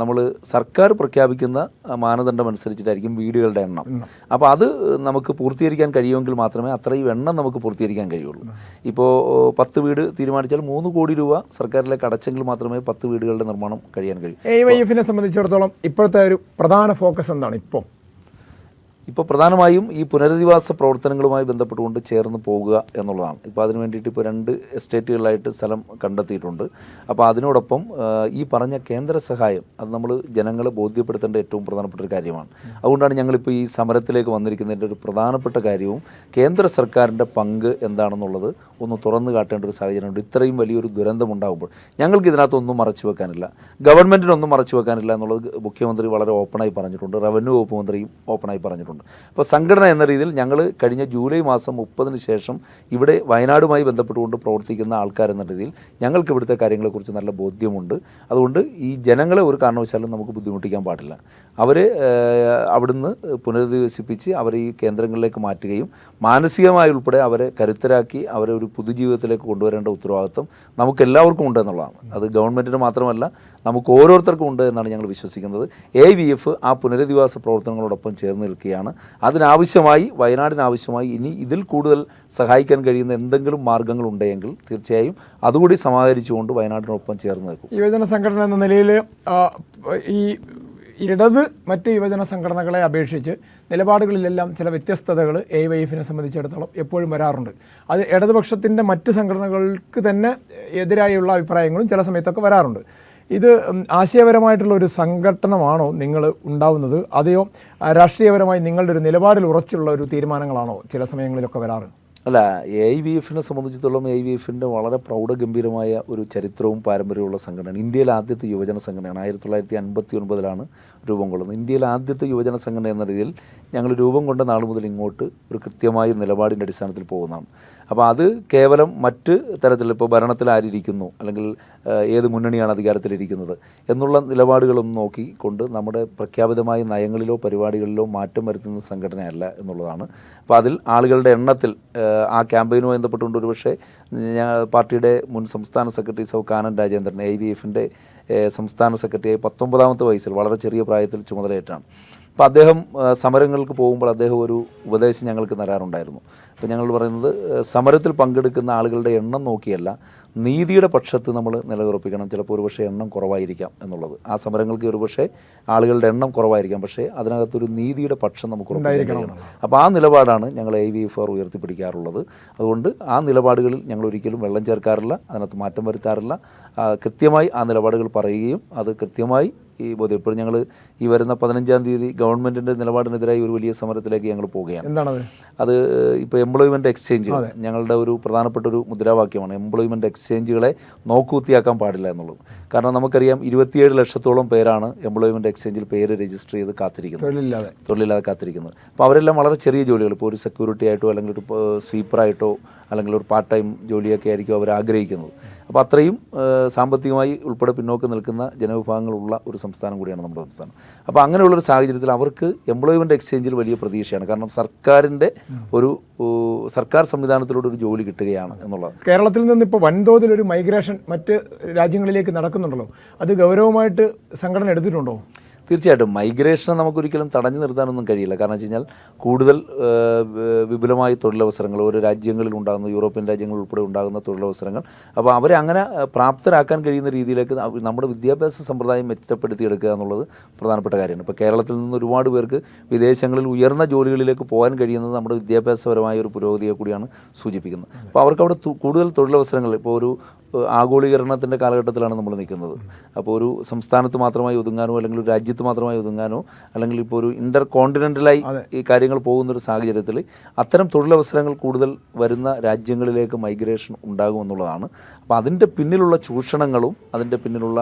നമ്മൾ സർക്കാർ പ്രഖ്യാപിക്കുന്ന മാനദണ്ഡം അനുസരിച്ചിട്ടായിരിക്കും വീടുകളുടെ എണ്ണം. അപ്പോൾ അത് നമുക്ക് പൂർത്തീകരിക്കാൻ കഴിയുമെങ്കിൽ മാത്രമേ അത്രയും എണ്ണം നമുക്ക് പൂർത്തീകരിക്കാൻ കഴിയുള്ളൂ. ഇപ്പോൾ പത്ത് വീട് തീരുമാനിച്ചാൽ മൂന്ന് കോടി രൂപ സർക്കാരിലേക്ക് അടച്ചെങ്കിൽ മാത്രമേ പത്ത് വീടുകളുടെ നിർമ്മാണം കഴിയാൻ കഴിയൂ. എ വൈ എഫിനെ സംബന്ധിച്ചിടത്തോളം ഇപ്പോഴത്തെ ഒരു പ്രധാന ഫോക്കസ് എന്താണ് ഇപ്പോൾ ഇപ്പോൾ പ്രധാനമായും ഈ പുനരധിവാസ പ്രവർത്തനങ്ങളുമായി ബന്ധപ്പെട്ടുകൊണ്ട് ചേർന്ന് പോകുക എന്നുള്ളതാണ്. ഇപ്പോൾ അതിന് വേണ്ടിയിട്ട് ഇപ്പോൾ രണ്ട് എസ്റ്റേറ്റുകളിലായിട്ട് സ്ഥലം കണ്ടെത്തിയിട്ടുണ്ട്. അപ്പോൾ അതിനോടൊപ്പം ഈ പറഞ്ഞ കേന്ദ്ര സഹായം അത് നമ്മൾ ജനങ്ങളെ ബോധ്യപ്പെടുത്തേണ്ട ഏറ്റവും പ്രധാനപ്പെട്ട ഒരു കാര്യമാണ്. അതുകൊണ്ടാണ് ഞങ്ങളിപ്പോൾ ഈ സമരത്തിലേക്ക് വന്നിരിക്കുന്നതിന്റെ ഒരു പ്രധാനപ്പെട്ട കാര്യവും കേന്ദ്ര സർക്കാരിന്റെ പങ്ക് എന്താണെന്നുള്ളത് ഒന്ന് തുറന്നു കാട്ടേണ്ട ഒരു സാഹചര്യമുണ്ട്. ഇത്രയും വലിയൊരു ദുരന്തമുണ്ടാകുമ്പോൾ ഞങ്ങൾക്ക് ഇതിനകത്തൊന്നും മറച്ചു വെക്കാനില്ല. ഗവൺമെന്റിനൊന്നും മറച്ചു വെക്കാനില്ല എന്നുള്ളത് മുഖ്യമന്ത്രി വളരെ ഓപ്പണായി പറഞ്ഞിട്ടുണ്ട്. റവന്യൂ വകുപ്പ് മന്ത്രിയും ഓപ്പണായി പറഞ്ഞിട്ടുണ്ട്. അപ്പോൾ സംഘടന എന്ന രീതിയിൽ ഞങ്ങൾ കഴിഞ്ഞ ജൂലൈ മാസം മുപ്പതിന് ശേഷം ഇവിടെ വയനാടുമായി ബന്ധപ്പെട്ടുകൊണ്ട് പ്രവർത്തിക്കുന്ന ആൾക്കാർ എന്ന രീതിയിൽ ഞങ്ങൾക്ക് ഇവിടുത്തെ കാര്യങ്ങളെക്കുറിച്ച് നല്ല ബോധ്യമുണ്ട്. അതുകൊണ്ട് ഈ ജനങ്ങളെ ഒരു കാരണവശാലും നമുക്ക് ബുദ്ധിമുട്ടിക്കാൻ പാടില്ല. അവരെ അവിടുന്ന് പുനരധിവസിപ്പിച്ച് അവരെ ഈ കേന്ദ്രങ്ങളിലേക്ക് മാറ്റുകയും മാനസികമായി ഉൾപ്പെടെ അവരെ കരുത്തരാക്കി അവരെ ഒരു പുതുജീവിതത്തിലേക്ക് കൊണ്ടുവരേണ്ട ഉത്തരവാദിത്വം നമുക്ക് എല്ലാവർക്കും ഉണ്ട് എന്നുള്ളതാണ്. അത് ഗവൺമെന്റിന് മാത്രമല്ല നമുക്ക് ഓരോരുത്തർക്കും ഉണ്ട് എന്നാണ് ഞങ്ങൾ വിശ്വസിക്കുന്നത്. എ വി എഫ് ആ പുനരധിവാസ പ്രവർത്തനങ്ങളോടൊപ്പം ചേർന്ന് നിൽക്കുകയാണ്. സംഘടനയാണ് അതിനാവശ്യമായി വയനാടിനാവശ്യമായി ഇനി ഇതിൽ കൂടുതൽ സഹായിക്കാൻ കഴിയുന്ന എന്തെങ്കിലും മാർഗങ്ങൾ ഉണ്ടെങ്കിൽ തീർച്ചയായും അതുകൂടി സമാഹരിച്ചുകൊണ്ട് വയനാടിനൊപ്പം ചേർന്ന് നിൽക്കും. യുവജന സംഘടന എന്ന നിലയിൽ ഈ ഇടത് മറ്റ് യുവജന സംഘടനകളെ അപേക്ഷിച്ച് നിലപാടുകളിലെല്ലാം ചില വ്യത്യസ്തതകൾ എ വൈ എഫിനെ സംബന്ധിച്ചിടത്തോളം എപ്പോഴും വരാറുണ്ട്. അത് ഇടതുപക്ഷത്തിന്റെ മറ്റ് സംഘടനകൾക്ക് തന്നെ എതിരായുള്ള അഭിപ്രായങ്ങളും ചില സമയത്തൊക്കെ വരാറുണ്ട്. ഇത് ആശയപരമായിട്ടുള്ള ഒരു സംഘടനമാണോ നിങ്ങൾ ഉണ്ടാവുന്നത്? അതെയോ രാഷ്ട്രീയപരമായി നിങ്ങളുടെ ഒരു നിലപാടിൽ ഉറച്ചുള്ള ഒരു തീരുമാനങ്ങളാണോ ചില സമയങ്ങളിലൊക്കെ വരാറ്? അല്ല എ വി എഫിനെ സംബന്ധിച്ചിടത്തോളം എ വി എഫിന്റെ വളരെ പ്രൗഢഗംഭീരമായ ഒരു ചരിത്രവും പാരമ്പര്യമുള്ള സംഘടനയാണ്. ഇന്ത്യയിലെ ആദ്യത്തെ യുവജന സംഘടനയാണ്. ആയിരത്തി തൊള്ളായിരത്തി അൻപത്തി ഒൻപതിലാണ് രൂപം കൊള്ളുന്നത് ഇന്ത്യയിലെ ആദ്യത്തെ യുവജന സംഘടന എന്ന രീതിയിൽ ഞങ്ങൾ രൂപം കൊണ്ട നാൾ മുതൽ ഇങ്ങോട്ട് ഒരു കൃത്യമായ നിലപാടിന്റെ അടിസ്ഥാനത്തിൽ പോകുന്നതാണ്. അപ്പോൾ അത് കേവലം മറ്റ് തരത്തിൽ ഇപ്പോൾ ഭരണത്തിൽ ആരിയിരിക്കുന്നു അല്ലെങ്കിൽ ഏത് മുന്നണിയാണ് അധികാരത്തിലിരിക്കുന്നത് എന്നുള്ള നിലപാടുകളൊന്നും നോക്കിക്കൊണ്ട് നമ്മുടെ പ്രഖ്യാപിതമായ നയങ്ങളിലോ പരിപാടികളിലോ മാറ്റം വരുത്തുന്ന സംഘടനയല്ല എന്നുള്ളതാണ്. അപ്പോൾ അതിൽ ആളുകളുടെ എണ്ണത്തിൽ ആ ക്യാമ്പയിനുമായി ബന്ധപ്പെട്ടുകൊണ്ട് ഒരുപക്ഷെ പാർട്ടിയുടെ മുൻ സംസ്ഥാന സെക്രട്ടറി സൗ കാനൻ രാജേന്ദ്രൻ എ വി എഫിന്റെ സംസ്ഥാന സെക്രട്ടറിയായി പത്തൊമ്പതാമത്തെ വയസ്സിൽ വളരെ ചെറിയ പ്രായത്തിൽ ചുമതലയേറ്റാണ്. അപ്പോൾ അദ്ദേഹം സമരങ്ങൾക്ക് പോകുമ്പോൾ അദ്ദേഹം ഒരു ഉപദേശം ഞങ്ങൾക്ക് തരാറുണ്ടായിരുന്നു. അപ്പോൾ ഞങ്ങൾ പറയുന്നത് സമരത്തിൽ പങ്കെടുക്കുന്ന ആളുകളുടെ എണ്ണം നോക്കിയല്ല നീതിയുടെ പക്ഷത്ത് നമ്മൾ നിലയുറപ്പിക്കണം. ചിലപ്പോൾ ഒരുപക്ഷെ എണ്ണം കുറവായിരിക്കാം എന്നുള്ളത്. ആ സമരങ്ങൾക്ക് ഒരുപക്ഷെ ആളുകളുടെ എണ്ണം കുറവായിരിക്കാം. പക്ഷേ അതിനകത്തൊരു നീതിയുടെ പക്ഷം നമുക്ക് ഉറപ്പിക്കണം അപ്പോൾ ആ നിലപാടാണ് ഞങ്ങൾ എ വി എഫ് ആർ ഉയർത്തിപ്പിടിക്കാറുള്ളത്. അതുകൊണ്ട് ആ നിലപാടുകളിൽ ഞങ്ങൾ ഒരിക്കലും വെള്ളം ചേർക്കാറില്ല അതിനകത്ത് മാറ്റം വരുത്താറില്ല. കൃത്യമായി ആ നിലപാടുകൾ പറയുകയും അത് കൃത്യമായി ഈ ബോധ്യം. ഇപ്പോൾ ഞങ്ങൾ ഈ വരുന്ന പതിനഞ്ചാം തീയതി ഗവൺമെന്റിന്റെ നിലപാടിനെതിരായി ഒരു വലിയ സമരത്തിലേക്ക് ഞങ്ങൾ പോവുകയാണ് എന്താണത്? അത് ഇപ്പോൾ എംപ്ലോയ്മെന്റ് എക്സ്ചേഞ്ച് ഞങ്ങളുടെ ഒരു പ്രധാനപ്പെട്ട ഒരു മുദ്രാവാക്യമാണ്. എംപ്ലോയ്മെന്റ് എക്സ്ചേഞ്ചുകളെ നോക്കുകുത്തിയാക്കാൻ പാടില്ല എന്നുള്ളത്. കാരണം നമുക്കറിയാം ഇരുപത്തിയേഴ് ലക്ഷത്തോളം പേരാണ് എംപ്ലോയ്മെന്റ് എക്സ്ചേഞ്ചിൽ പേര് രജിസ്റ്റർ ചെയ്ത് കാത്തിരിക്കുന്നത്. തൊഴിലില്ലാതെ. തൊഴിലില്ലാതെ കാത്തിരിക്കുന്നത്. അപ്പോൾ അവരെല്ലാം വളരെ ചെറിയ ജോലികൾ ഇപ്പോൾ ഒരു സെക്യൂരിറ്റി ആയിട്ടോ അല്ലെങ്കിൽ ഒരു സ്വീപ്പറായിട്ടോ അല്ലെങ്കിൽ ഒരു പാർട്ട് ടൈം ജോലിയൊക്കെ ആയിരിക്കും അവർ ആഗ്രഹിക്കുന്നത്. അപ്പോൾ അത്രയും സാമ്പത്തികമായി ഉൾപ്പെടെ പിന്നോക്കം നിൽക്കുന്ന ജനവിഭാഗങ്ങളുള്ള ഒരു സംസ്ഥാനം കൂടിയാണ് നമ്മുടെ സംസ്ഥാനം. അപ്പോൾ അങ്ങനെയുള്ളൊരു സാഹചര്യത്തിൽ അവർക്ക് എംപ്ലോയ്മെന്റ് എക്സ്ചേഞ്ചിൽ വലിയ പ്രതീക്ഷയാണ്. കാരണം സർക്കാരിന്റെ ഒരു സർക്കാർ സംവിധാനത്തിലൂടെ ഒരു ജോലി കിട്ടുകയാണ് എന്നുള്ളത്. കേരളത്തിൽ നിന്ന് ഇപ്പോൾ വൻതോതിൽ ഒരു മൈഗ്രേഷൻ മറ്റ് രാജ്യങ്ങളിലേക്ക് നടക്കുന്നുണ്ടല്ലോ. അത് ഗൗരവമായിട്ട് സംഘടന എടുത്തിട്ടുണ്ടോ? തീർച്ചയായിട്ടും മൈഗ്രേഷനെ നമുക്കൊരിക്കലും തടഞ്ഞു നിർത്താനൊന്നും കഴിയില്ല. കാരണം വെച്ച് കഴിഞ്ഞാൽ കൂടുതൽ വിപുലമായ തൊഴിലവസരങ്ങൾ ഓരോ രാജ്യങ്ങളിൽ ഉണ്ടാകുന്ന യൂറോപ്യൻ രാജ്യങ്ങൾ ഉൾപ്പെടെ ഉണ്ടാകുന്ന തൊഴിലവസരങ്ങൾ. അപ്പോൾ അവരെ അങ്ങനെ പ്രാപ്തരാക്കാൻ കഴിയുന്ന രീതിയിലേക്ക് നമ്മുടെ വിദ്യാഭ്യാസ സമ്പ്രദായം മെച്ചപ്പെടുത്തിയെടുക്കുക എന്നുള്ളത് പ്രധാനപ്പെട്ട കാര്യമാണ്. ഇപ്പോൾ കേരളത്തിൽ നിന്ന് ഒരുപാട് പേർക്ക് വിദേശങ്ങളിൽ ഉയർന്ന ജോലികളിലേക്ക് പോകാൻ കഴിയുന്നത് നമ്മുടെ വിദ്യാഭ്യാസപരമായ ഒരു പുരോഗതിയെ കൂടിയാണ് സൂചിപ്പിക്കുന്നത്. അപ്പോൾ അവർക്ക് അവിടെ കൂടുതൽ തൊഴിലവസരങ്ങൾ ഇപ്പോൾ ഒരു ആഗോളീകരണത്തിന്റെ കാലഘട്ടത്തിലാണ് നമ്മൾ നിൽക്കുന്നത്. അപ്പോൾ ഒരു സംസ്ഥാനത്ത് മാത്രമായി ഒതുങ്ങാനോ അല്ലെങ്കിൽ ഒരു രാജ്യത്ത് മാത്രമായി ഒതുങ്ങാനോ അല്ലെങ്കിൽ ഇപ്പോൾ ഒരു ഇന്റർ കോണ്ടിനെന്റലായി ഈ കാര്യങ്ങൾ പോകുന്ന ഒരു സാഹചര്യത്തിൽ അത്തരം തൊഴിലവസരങ്ങൾ കൂടുതൽ വരുന്ന രാജ്യങ്ങളിലേക്ക് മൈഗ്രേഷൻ ഉണ്ടാകുമെന്നുള്ളതാണ് അപ്പോൾ അതിന്റെ പിന്നിലുള്ള ചൂഷണങ്ങളും അതിന്റെ പിന്നിലുള്ള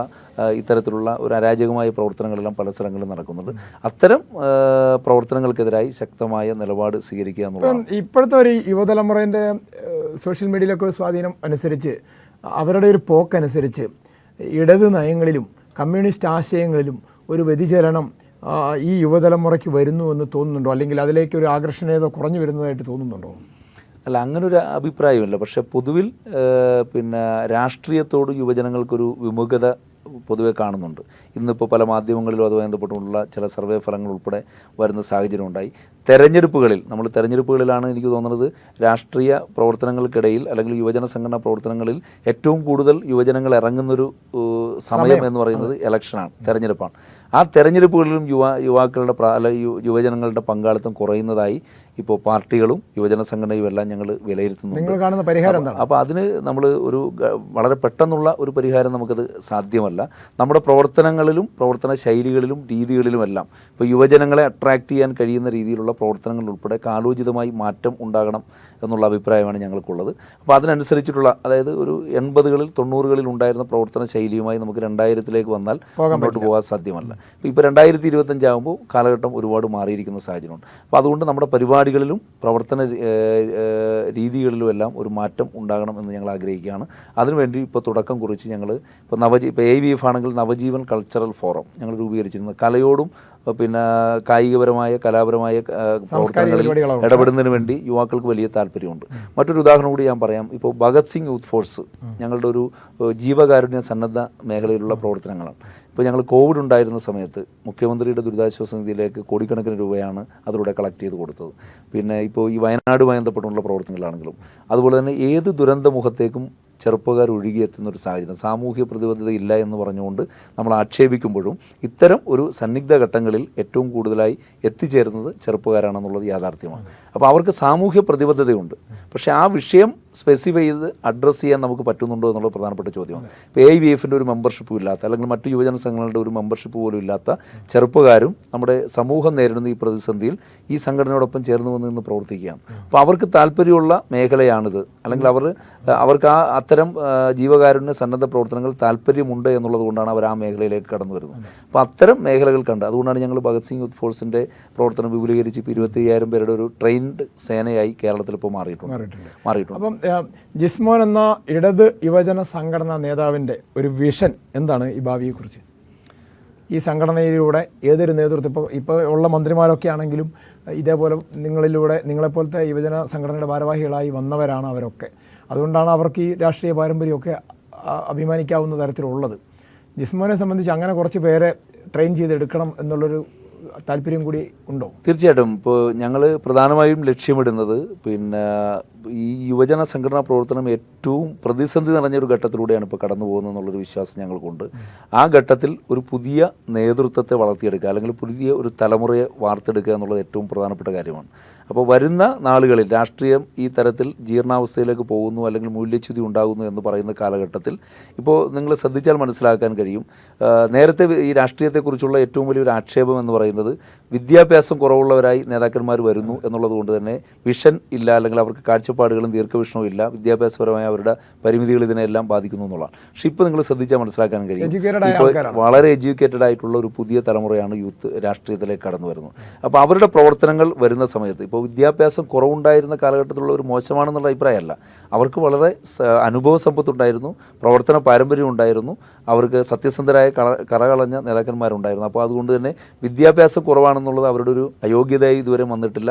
ഇത്തരത്തിലുള്ള ഒരു അരാജകമായ പ്രവർത്തനങ്ങളെല്ലാം പല സ്ഥലങ്ങളിലും നടക്കുന്നുണ്ട്. അത്തരം പ്രവർത്തനങ്ങൾക്കെതിരായി ശക്തമായ നിലപാട് സ്വീകരിക്കുക എന്നുള്ളതാണ്. ഇപ്പോഴത്തെ ഒരു യുവതലമുറേന്റെ സോഷ്യൽ മീഡിയയിലൊക്കെ ഒരു സ്വാധീനം അനുസരിച്ച് അവരുടെ ഒരു പോക്കനുസരിച്ച് ഇടത് നയങ്ങളിലും കമ്മ്യൂണിസ്റ്റ് ആശയങ്ങളിലും ഒരു വ്യതിചലനം ഈ യുവതലമുറയ്ക്ക് വരുന്നു എന്ന് തോന്നുന്നുണ്ടോ? അല്ലെങ്കിൽ അതിലേക്ക് ഒരു ആകർഷണീയത കുറഞ്ഞു വരുന്നതായിട്ട് തോന്നുന്നുണ്ടോ? അല്ല അങ്ങനൊരു അഭിപ്രായമില്ല. പക്ഷേ പൊതുവിൽ പിന്നെ രാഷ്ട്രീയത്തോട് യുവജനങ്ങൾക്കൊരു വിമുഖത പൊതുവെ കാണുന്നുണ്ട്. ഇന്നിപ്പോൾ പല മാധ്യമങ്ങളിലും അതുമായി ബന്ധപ്പെട്ടുള്ള ചില സർവേ ഫലങ്ങൾ ഉൾപ്പെടെ വരുന്ന സാഹചര്യം ഉണ്ടായി. തെരഞ്ഞെടുപ്പുകളിൽ നമ്മൾ തെരഞ്ഞെടുപ്പുകളിലാണ് എനിക്ക് തോന്നുന്നത് രാഷ്ട്രീയ പ്രവർത്തനങ്ങൾക്കിടയിൽ അല്ലെങ്കിൽ യുവജന സംഘടനാ പ്രവർത്തനങ്ങളിൽ ഏറ്റവും കൂടുതൽ യുവജനങ്ങൾ ഇറങ്ങുന്നൊരു സമയം എന്ന് പറയുന്നത് ഇലക്ഷനാണ് തെരഞ്ഞെടുപ്പാണ്. ആ തെരഞ്ഞെടുപ്പുകളിലും യുവ യുവാക്കളുടെ പ്രാ- അല്ല യുവജനങ്ങളുടെ പങ്കാളിത്തം കുറയുന്നതായി ഇപ്പോൾ പാർട്ടികളും യുവജന സംഘടനയും എല്ലാം ഞങ്ങൾ വിലയിരുത്തുന്നുണ്ട്. നിങ്ങൾ കാണുന്ന പരിഹാരം എന്താണ്? അപ്പോൾ അതിന് നമ്മൾ ഒരു വളരെ പെട്ടെന്നുള്ള ഒരു പരിഹാരം നമുക്കത് സാധ്യമല്ല. നമ്മുടെ പ്രവർത്തനങ്ങളിലും പ്രവർത്തന ശൈലികളിലും രീതികളിലുമെല്ലാം ഇപ്പോൾ യുവജനങ്ങളെ അട്രാക്റ്റ് ചെയ്യാൻ കഴിയുന്ന രീതിയിലുള്ള പ്രവർത്തനങ്ങൾ ഉൾപ്പെടെ കാലോചിതമായി മാറ്റം ഉണ്ടാകണം എന്നുള്ള അഭിപ്രായമാണ് ഞങ്ങൾക്കുള്ളത്. അപ്പോൾ അതിനനുസരിച്ചിട്ടുള്ള അതായത് ഒരു എൺപതുകളിൽ തൊണ്ണൂറുകളിൽ ഉണ്ടായിരുന്ന പ്രവർത്തന ശൈലിയുമായി നമുക്ക് രണ്ടായിരത്തിലേക്ക് വന്നാൽ മുന്നോട്ട് പോകാൻ സാധ്യമല്ല. അപ്പോൾ ഇപ്പോൾ രണ്ടായിരത്തി ഇരുപത്തഞ്ചാകുമ്പോൾ കാലഘട്ടം ഒരുപാട് മാറിയിരിക്കുന്ന സാഹചര്യമുണ്ട് അപ്പോൾ അതുകൊണ്ട് നമ്മുടെ പരിപാടികളിലും പ്രവർത്തന രീതികളിലും എല്ലാം ഒരു മാറ്റം ഉണ്ടാകണം എന്ന് ഞങ്ങൾ ആഗ്രഹിക്കുകയാണ്. അതിനുവേണ്ടി ഇപ്പോൾ തുടക്കം കുറിച്ച് ഞങ്ങൾ ഇപ്പോൾ നവജീ ഇപ്പോൾ എ വി എഫ് ആണെങ്കിൽ നവജീവൻ കൾച്ചറൽ ഫോറം ഞങ്ങൾ രൂപീകരിച്ചിരുന്നത് കലയോടും പിന്നെ കായികപരമായ കലാപരമായ പ്രവർത്തനങ്ങളിൽ. ഇടപെടുന്നതിന് വേണ്ടി യുവാക്കൾക്ക് വലിയ താല്പര്യമുണ്ട്. മറ്റൊരു ഉദാഹരണം കൂടി ഞാൻ പറയാം. ഇപ്പോൾ ഭഗത് സിംഗ് യൂത്ത് ഫോഴ്സ് ഞങ്ങളുടെ ഒരു ജീവകാരുണ്യ സന്നദ്ധ മേഖലയിലുള്ള പ്രവർത്തനങ്ങളാണ്. ഇപ്പോൾ ഞങ്ങൾ കോവിഡ് ഉണ്ടായിരുന്ന സമയത്ത് മുഖ്യമന്ത്രിയുടെ ദുരിതാശ്വാസ നിധിയിലേക്ക് കോടിക്കണക്കിന് രൂപയാണ് അതിലൂടെ കളക്ട് ചെയ്ത് കൊടുത്തത്. പിന്നെ ഇപ്പോൾ ഈ വയനാടുമായി ബന്ധപ്പെട്ടുള്ള പ്രവർത്തനങ്ങളാണെങ്കിലും അതുപോലെ തന്നെ ഏത് ദുരന്ത മുഖത്തേക്കും ചെറുപ്പക്കാർ ഒഴുകിയെത്തുന്ന ഒരു സാഹചര്യം. സാമൂഹ്യ പ്രതിബദ്ധത ഇല്ല എന്ന് പറഞ്ഞുകൊണ്ട് നമ്മൾ ആക്ഷേപിക്കുമ്പോഴും ഇത്തരം ഒരു സന്നിഗ്ധ ഘട്ടങ്ങളിൽ ഏറ്റവും കൂടുതലായി എത്തിച്ചേരുന്നത് ചെറുപ്പക്കാരാണെന്നുള്ളത് യാഥാർത്ഥ്യമാണ്. അപ്പോൾ അവർക്ക് സാമൂഹ്യ പ്രതിബദ്ധതയുണ്ട്. പക്ഷേ ആ വിഷയം സ്പെസിഫൈ ചെയ്ത് അഡ്രസ്സ് ചെയ്യാൻ നമുക്ക് പറ്റുന്നുണ്ടോ എന്നുള്ള പ്രധാനപ്പെട്ട ചോദ്യമാണ്. ഇപ്പോൾ എ വി എഫിന്റെ ഒരു മെമ്പർഷിപ്പും ഇല്ലാത്ത അല്ലെങ്കിൽ മറ്റു യുവജന സംഘങ്ങളുടെ ഒരു മെമ്പർഷിപ്പ് പോലും ഇല്ലാത്ത ചെറുപ്പക്കാരും നമ്മുടെ സമൂഹം നേരിടുന്ന ഈ പ്രതിസന്ധിയിൽ ഈ സംഘടനയോടൊപ്പം ചേർന്ന് വന്ന് നിന്ന് പ്രവർത്തിക്കുകയാണ്. അപ്പോൾ അവർക്ക് താല്പര്യമുള്ള മേഖലയാണിത്. അല്ലെങ്കിൽ അവർ അവർക്ക് ആ അത്തരം ജീവകാരുണ്യ സന്നദ്ധ പ്രവർത്തനങ്ങൾ താല്പര്യമുണ്ട് എന്നുള്ളത് കൊണ്ടാണ് അവർ ആ മേഖലയിലേക്ക് കടന്നു വരുന്നത്. അപ്പോൾ അത്തരം മേഖലകൾ കണ്ട് അതുകൊണ്ടാണ് ഞങ്ങൾ ഭഗത് സിംഗ് യൂത്ത് ഫോഴ്സിന്റെ പ്രവർത്തനം വിപുലീകരിച്ച് ഇപ്പോൾ ഇരുപത്തി അയ്യായിരം പേരുടെ ഒരു ട്രെയിൻഡ് സേനയായി കേരളത്തിൽ ഇപ്പോൾ മാറിയിട്ടുണ്ട്. മാറിയിട്ടുണ്ട്. അപ്പം ജിസ്മോൻ എന്ന ഇടത് യുവജന സംഘടനാ നേതാവിന്റെ ഒരു വിഷൻ എന്താണ് ഈ ഭാവിയെക്കുറിച്ച്? ഈ സംഘടനയിലൂടെ ഏതൊരു നേതൃത്വം ഇപ്പോൾ ഇപ്പോൾ ഉള്ള മന്ത്രിമാരൊക്കെ ആണെങ്കിലും ഇതേപോലെ നിങ്ങളിലൂടെ നിങ്ങളെപ്പോലത്തെ യുവജന സംഘടനയുടെ ഭാരവാഹികളായി വന്നവരാണ് അവരൊക്കെ. അതുകൊണ്ടാണ് അവർക്ക് ഈ രാഷ്ട്രീയ പാരമ്പര്യമൊക്കെ അഭിമാനിക്കാവുന്ന തരത്തിലുള്ളത്. ജിസ്മോനെ സംബന്ധിച്ച് അങ്ങനെ കുറച്ച് പേരെ ട്രെയിൻ ചെയ്തെടുക്കണം എന്നുള്ളൊരു താല്പര്യം കൂടി ഉണ്ടോ? തീർച്ചയായിട്ടും. ഇപ്പോൾ ഞങ്ങൾ പ്രധാനമായും ലക്ഷ്യമിടുന്നത് പിന്നെ ഈ യുവജന സംഘടനാ പ്രവർത്തനം ഏറ്റവും പ്രതിസന്ധി നിറഞ്ഞൊരു ഘട്ടത്തിലൂടെയാണ് ഇപ്പോൾ കടന്നു പോകുന്നത് എന്നുള്ളൊരു വിശ്വാസം ഞങ്ങൾക്കുണ്ട്. ആ ഘട്ടത്തിൽ ഒരു പുതിയ നേതൃത്വത്തെ വളർത്തിയെടുക്കുക അല്ലെങ്കിൽ പുതിയ ഒരു തലമുറയെ വാർത്തെടുക്കുക എന്നുള്ളത് ഏറ്റവും പ്രധാനപ്പെട്ട കാര്യമാണ്. അപ്പോൾ വരുന്ന നാളുകളിൽ രാഷ്ട്രീയം ഈ തരത്തിൽ ജീർണാവസ്ഥയിലേക്ക് പോകുന്നു അല്ലെങ്കിൽ മൂല്യച്യുതി ഉണ്ടാകുന്നു എന്ന് പറയുന്ന കാലഘട്ടത്തിൽ ഇപ്പോൾ നിങ്ങൾ ശ്രദ്ധിച്ചാൽ മനസ്സിലാക്കാൻ കഴിയും. നേരത്തെ ഈ രാഷ്ട്രീയത്തെക്കുറിച്ചുള്ള ഏറ്റവും വലിയൊരു ആക്ഷേപം എന്ന് പറയുന്നത് വിദ്യാഭ്യാസം കുറവുള്ളവരായി നേതാക്കന്മാർ വരുന്നു എന്നുള്ളത് കൊണ്ട് തന്നെ വിഷൻ ഇല്ല അല്ലെങ്കിൽ അവർക്ക് കാഴ്ചപ്പാടുകളും ദീർഘവിഷണവും ഇല്ല. വിദ്യാഭ്യാസപരമായ അവരുടെ പരിമിതികൾ ഇതിനെല്ലാം ബാധിക്കുന്നു എന്നുള്ളതാണ്. പക്ഷേ ഇപ്പോൾ നിങ്ങൾ ശ്രദ്ധിച്ചാൽ മനസ്സിലാക്കാൻ കഴിയും. ഇപ്പോൾ വളരെ എഡ്യൂക്കേറ്റഡ് ആയിട്ടുള്ള ഒരു പുതിയ തലമുറയാണ് യൂത്ത് രാഷ്ട്രീയത്തിലേക്ക് കടന്നു വരുന്നത്. അപ്പോൾ അവരുടെ പ്രവർത്തനങ്ങൾ വരുന്ന സമയത്ത് ഇപ്പോൾ വിദ്യാഭ്യാസം കുറവുണ്ടായിരുന്ന കാലഘട്ടത്തിലുള്ള ഒരു മോശമാണെന്നുള്ള അഭിപ്രായമല്ല. അവർക്ക് വളരെ അനുഭവ സമ്പത്തുണ്ടായിരുന്നു പ്രവർത്തന പാരമ്പര്യം ഉണ്ടായിരുന്നു അവർക്ക് സത്യസന്ധരായ കള കറകളഞ്ഞ നേതാക്കന്മാരുണ്ടായിരുന്നു. അപ്പോൾ അതുകൊണ്ട് തന്നെ വിദ്യാഭ്യാസം കുറവാണെന്നുള്ളത് അവരുടെ ഒരു അയോഗ്യതയായി ഇതുവരെ വന്നിട്ടില്ല.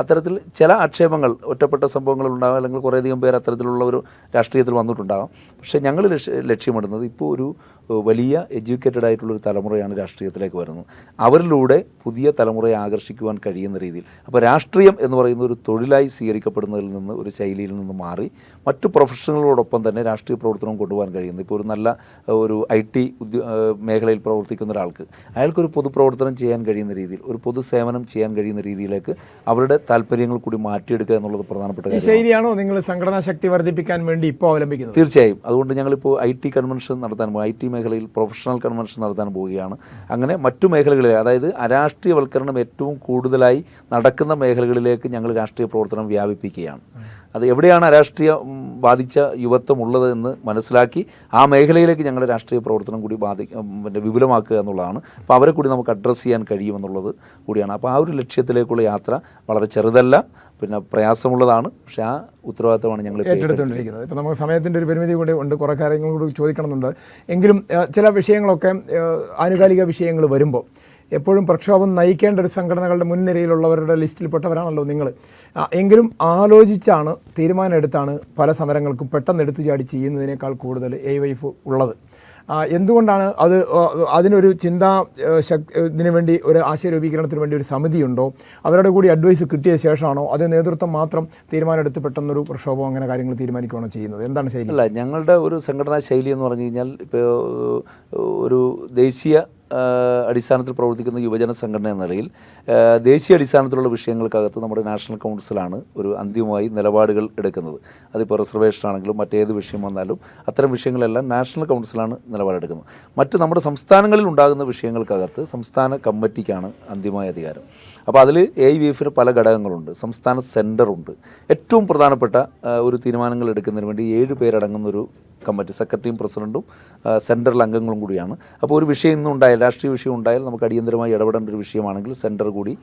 അത്തരത്തിൽ ചില ആക്ഷേപങ്ങൾ ഒറ്റപ്പെട്ട സംഭവങ്ങൾ ഉണ്ടാകും അല്ലെങ്കിൽ കുറേയധികം പേർ അത്തരത്തിലുള്ള ഒരു രാഷ്ട്രീയത്തിൽ വന്നിട്ടുണ്ടാകാം. പക്ഷേ ഞങ്ങൾ ലക്ഷ്യമിടുന്നത് ഇപ്പോൾ ഒരു വലിയ എഡ്യൂക്കേറ്റഡ് ആയിട്ടുള്ള ഒരു തലമുറയാണ് രാഷ്ട്രീയത്തിലേക്ക് വരുന്നത്. അവരിലൂടെ പുതിയ തലമുറയെ ആകർഷിക്കുവാൻ കഴിയുന്ന രീതിയിൽ. അപ്പോൾ രാഷ്ട്രീയം എന്ന് പറയുന്ന ഒരു തൊഴിലായി സ്വീകരിക്കപ്പെടുന്നതിൽ നിന്ന് ഒരു ശൈലിയിൽ നിന്ന് മാറി മറ്റ് പ്രൊഫഷണലുകളോടൊപ്പം തന്നെ രാഷ്ട്രീയ പ്രവർത്തനം കൊണ്ടുപോകാൻ കഴിയുന്നു. ഇപ്പോൾ ഒരു നല്ല ഒരു ഐ ടി മേഖലയിൽ പ്രവർത്തിക്കുന്ന ഒരാൾക്ക് അയാൾക്കൊരു പൊതുപ്രവർത്തനം ചെയ്യാൻ കഴിയുന്ന രീതിയിൽ ഒരു പൊതുസേവനം ചെയ്യാൻ കഴിയുന്ന രീതിയിലേക്ക് അവരുടെ താല്പര്യങ്ങൾ കൂടി മാറ്റിയെടുക്കുക എന്നുള്ളത് പ്രധാനപ്പെട്ട ശൈലിയാണോ നിങ്ങൾ സംഘടനാ ശക്തി വർദ്ധിപ്പിക്കാൻ വേണ്ടി ഇപ്പോൾ അവലംബിക്കുന്നത്? തീർച്ചയായും. അതുകൊണ്ട് ഞങ്ങളിപ്പോൾ ഐ ടി കൺവെൻഷൻ നടത്താൻ പോകും ഐ ടി മേഖലയിൽ പ്രൊഫഷണൽ കൺവെൻഷൻ നടത്താൻ പോവുകയാണ്. അങ്ങനെ മറ്റു മേഖലകളിൽ അതായത് അരാഷ്ട്രീയവൽക്കരണം ഏറ്റവും കൂടുതലായി നടക്കുന്ന മേഖലകളിലേക്ക് ഞങ്ങൾ രാഷ്ട്രീയ പ്രവർത്തനം വ്യാപിപ്പിക്കുകയാണ്. അത് എവിടെയാണ് രാഷ്ട്രീയം ബാധിച്ച യുവത്വം ഉള്ളത് എന്ന് മനസ്സിലാക്കി ആ മേഖലയിലേക്ക് ഞങ്ങളുടെ രാഷ്ട്രീയ പ്രവർത്തനം കൂടി ബാധി പിന്നെ വിപുലമാക്കുക എന്നുള്ളതാണ്. അപ്പോൾ അവരെ കൂടി നമുക്ക് അഡ്രസ്സ് ചെയ്യാൻ കഴിയുമെന്നുള്ളത് കൂടിയാണ്. അപ്പോൾ ആ ഒരു ലക്ഷ്യത്തിലേക്കുള്ള യാത്ര വളരെ ചെറുതല്ല പിന്നെ പ്രയാസമുള്ളതാണ്. പക്ഷേ ആ ഉത്തരവാദിത്തമാണ് ഞങ്ങൾ ഏറ്റെടുത്തുകൊണ്ടിരിക്കുന്നത്. ഇപ്പോൾ നമുക്ക് സമയത്തിന്റെ ഒരു പരിമിതി കൂടി ഉണ്ട്. കുറേ കാര്യങ്ങൾ കൂടി ചോദിക്കണമെന്നുണ്ട്. എങ്കിലും ചില വിഷയങ്ങളൊക്കെ ആനുകാലിക വിഷയങ്ങൾ വരുമ്പോൾ എപ്പോഴും പ്രക്ഷോഭം നയിക്കേണ്ട ഒരു സംഘടനകളുടെ മുൻനിരയിലുള്ളവരുടെ ലിസ്റ്റിൽപ്പെട്ടവരാണല്ലോ നിങ്ങൾ. എങ്കിലും ആലോചിച്ചാണ് തീരുമാനമെടുത്താണ് പല സമരങ്ങൾക്കും പെട്ടെന്ന് എടുത്തു ചാടി ചെയ്യുന്നതിനേക്കാൾ കൂടുതൽ എ വൈഫ് ഉള്ളത്. എന്തുകൊണ്ടാണ് അത് അതിനൊരു ചിന്താ ശക്തി ശക് ഇതിനു വേണ്ടി ഒരു ആശയ രൂപീകരണത്തിന് വേണ്ടി ഒരു സമിതിയുണ്ടോ? അവരുടെ കൂടി അഡ്വൈസ് കിട്ടിയ ശേഷമാണോ അത് നേതൃത്വം മാത്രം തീരുമാനമെടുത്ത് പെട്ടെന്നൊരു പ്രക്ഷോഭം അങ്ങനെ കാര്യങ്ങൾ തീരുമാനിക്കുകയാണോ ചെയ്യുന്നത്? എന്താണ് ശൈലി? അല്ല ഞങ്ങളുടെ ഒരു സംഘടനാ ശൈലി എന്ന് പറഞ്ഞു കഴിഞ്ഞാൽ ഇപ്പോൾ ഒരു ദേശീയ അടിസ്ഥാനത്തിൽ പ്രവർത്തിക്കുന്ന യുവജന സംഘടന എന്ന നിലയിൽ ദേശീയ അടിസ്ഥാനത്തിലുള്ള വിഷയങ്ങൾക്കകത്ത് നമ്മുടെ നാഷണൽ കൗൺസിലാണ് ഒരു അന്തിമമായി നിലപാടുകൾ എടുക്കുന്നത്. അതിപ്പോൾ റിസർവേഷൻ ആണെങ്കിലും മറ്റേത് വിഷയം വന്നാലും അത്തരം വിഷയങ്ങളെല്ലാം നാഷണൽ കൗൺസിലാണ് നിലപാടെടുക്കുന്നത്. മറ്റ് നമ്മുടെ സംസ്ഥാനങ്ങളിൽ ഉണ്ടാകുന്ന വിഷയങ്ങൾക്കകത്ത് സംസ്ഥാന കമ്മിറ്റിക്കാണ് അന്തിമമായ അധികാരം. അപ്പോൾ അതിൽ എ ഐ വി എഫിന് പല ഘടകങ്ങളുണ്ട്. സംസ്ഥാന സെന്ററുണ്ട് ഏറ്റവും പ്രധാനപ്പെട്ട ഒരു തീരുമാനങ്ങൾ എടുക്കുന്നതിന് വേണ്ടി ഏഴ് പേരടങ്ങുന്ന ഒരു കമ്മിറ്റി സെക്രട്ടറിയും പ്രസിഡന്റും സെൻട്രൽ അംഗങ്ങളും കൂടിയാണ്. അപ്പോൾ ഒരു വിഷയം ഇന്നും ഉണ്ടായാൽ രാഷ്ട്രീയ വിഷയം ഉണ്ടായാൽ നമുക്ക് അടിയന്തരമായി ഇടപെടേണ്ട ഒരു വിഷയമാണെങ്കിൽ സെന്റർ കൂടി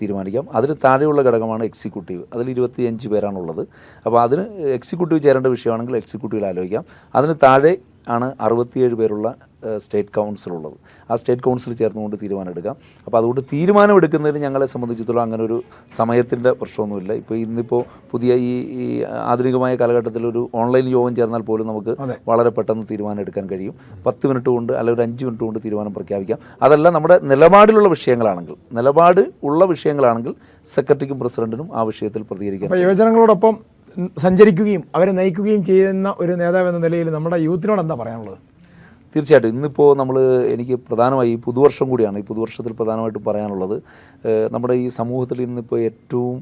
തീരുമാനിക്കാം. അതിന് താഴെയുള്ള ഘടകമാണ് എക്സിക്യൂട്ടീവ്. അതിൽ ഇരുപത്തിയഞ്ച് പേരാണുള്ളത്. അപ്പോൾ അതിന് എക്സിക്യൂട്ടീവ് ചേരേണ്ട വിഷയമാണെങ്കിൽ എക്സിക്യൂട്ടീവിൽ ആലോചിക്കാം. അതിന് താഴെ ആണ് അറുപത്തിയേഴ് പേരുള്ള സ്റ്റേറ്റ് കൗൺസിൽ ഉള്ളത് ആ സ്റ്റേറ്റ് കൗൺസിൽ ചേർന്നുകൊണ്ട് തീരുമാനം എടുക്കാം അപ്പോൾ അതുകൊണ്ട് തീരുമാനം എടുക്കുന്നതിന് ഞങ്ങളെ സംബന്ധിച്ചിടത്തോളം അങ്ങനെ ഒരു സമയത്തിന്റെ പ്രശ്നമൊന്നുമില്ല. ഇപ്പോൾ ഇന്നിപ്പോൾ പുതിയ ഈ ഈ ആധുനികമായ കാലഘട്ടത്തിൽ ഒരു ഓൺലൈൻ യോഗം ചേർന്നാൽ പോലും നമുക്ക് വളരെ പെട്ടെന്ന് തീരുമാനം എടുക്കാൻ കഴിയും. പത്ത് മിനിറ്റ് കൊണ്ട് അല്ലെങ്കിൽ ഒരു അഞ്ച് മിനിറ്റ് കൊണ്ട് തീരുമാനം പ്രഖ്യാപിക്കാം. അതല്ല നമ്മുടെ നിലപാടിലുള്ള വിഷയങ്ങളാണെങ്കിൽ നിലപാട് ഉള്ള വിഷയങ്ങളാണെങ്കിൽ സെക്രട്ടറിക്കും പ്രസിഡന്റിനും ആ വിഷയത്തിൽ പ്രതികരിക്കാം. യുവജനങ്ങളോടൊപ്പം സഞ്ചരിക്കുകയും അവരെ നയിക്കുകയും ചെയ്യുന്ന ഒരു നേതാവ് എന്ന നിലയിൽ നമ്മുടെ യൂത്തിനോട് എന്താ പറയാനുള്ളത്? തീർച്ചയായിട്ടും. ഇന്നിപ്പോൾ നമ്മൾ എനിക്ക് പ്രധാനമായി ഈ പുതുവർഷം കൂടിയാണ് ഈ പുതുവർഷത്തിൽ പ്രധാനമായിട്ടും പറയാനുള്ളത്. നമ്മുടെ ഈ സമൂഹത്തിൽ ഇന്നിപ്പോൾ ഏറ്റവും